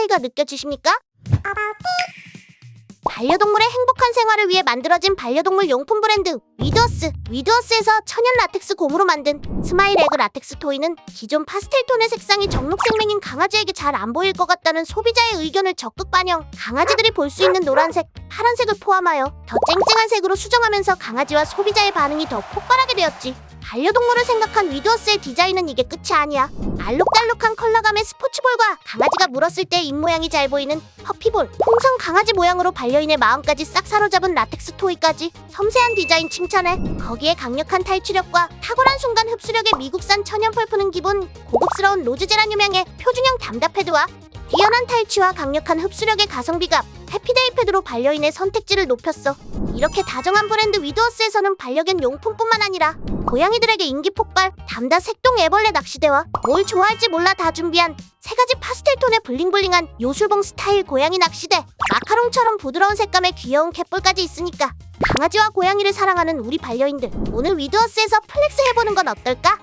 차이가 느껴지십니까? 반려동물의 행복한 생활을 위해 만들어진 반려동물 용품 브랜드 위드어스 위드어스에서 천연 라텍스 고무로 만든 스마일 에그 라텍스 토이는 기존 파스텔 톤의 색상이 정록생명인 강아지에게 잘 안 보일 것 같다는 소비자의 의견을 적극 반영 강아지들이 볼 수 있는 노란색, 파란색을 포함하여 더 쨍쨍한 색으로 수정하면서 강아지와 소비자의 반응이 더 폭발하게 되었지. 반려동물을 생각한 위드어스의 디자인은 이게 끝이 아니야. 알록달록한 컬러감의 스포츠볼과 강아지가 물었을 때 입모양이 잘 보이는 퍼피볼 풍선 강아지 모양으로 반려인의 마음까지 싹 사로잡은 라텍스 토이까지 섬세한 디자인 칭찬해 거기에 강력한 탈취력과 탁월한 순간 흡수력의 미국산 천연 펄프는 기본 고급스러운 로즈 제라늄 향의 표준형 담다 패드와 뛰어난 탈취와 강력한 흡수력의 가성비가 해피데이 패드로 반려인의 선택지를 높였어 이렇게 다정한 브랜드 위드어스에서는 반려견 용품뿐만 아니라 고양이들에게 인기 폭발, 담다 색동 애벌레 낚시대와 뭘 좋아할지 몰라 다 준비한 세 가지 파스텔 톤의 블링블링한 요술봉 스타일 고양이 낚시대 마카롱처럼 부드러운 색감의 귀여운 캣볼까지 있으니까 강아지와 고양이를 사랑하는 우리 반려인들 오늘 위드어스에서 플렉스 해보는 건 어떨까?